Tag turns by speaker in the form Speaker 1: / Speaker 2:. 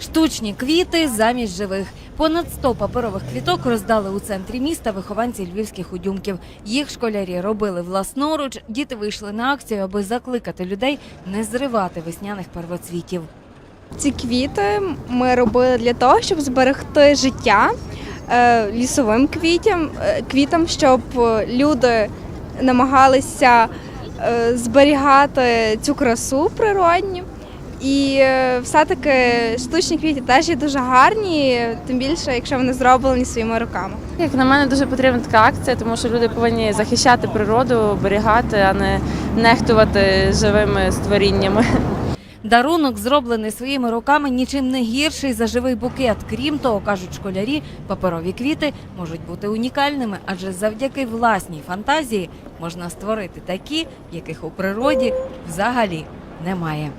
Speaker 1: Штучні квіти замість живих. Понад 100 паперових квіток роздали у центрі міста вихованці львівських удюмків. Їх школярі робили власноруч. Діти вийшли на акцію, аби закликати людей не зривати весняних первоцвітів.
Speaker 2: Ці квіти ми робили для того, щоб зберегти життя е, лісовим квітям, е, квітам, щоб е, люди намагалися зберігати цю красу природню. І е, все-таки штучні квіти теж є дуже гарні, тим більше, якщо вони зроблені своїми руками.
Speaker 3: Як на мене дуже потрібна така акція, тому що люди повинні захищати природу, оберігати, а не нехтувати живими створіннями.
Speaker 1: Дарунок, зроблений своїми руками, нічим не гірший за живий букет. Крім того, кажуть школярі, паперові квіти можуть бути унікальними, адже завдяки власній фантазії можна створити такі, яких у природі взагалі немає.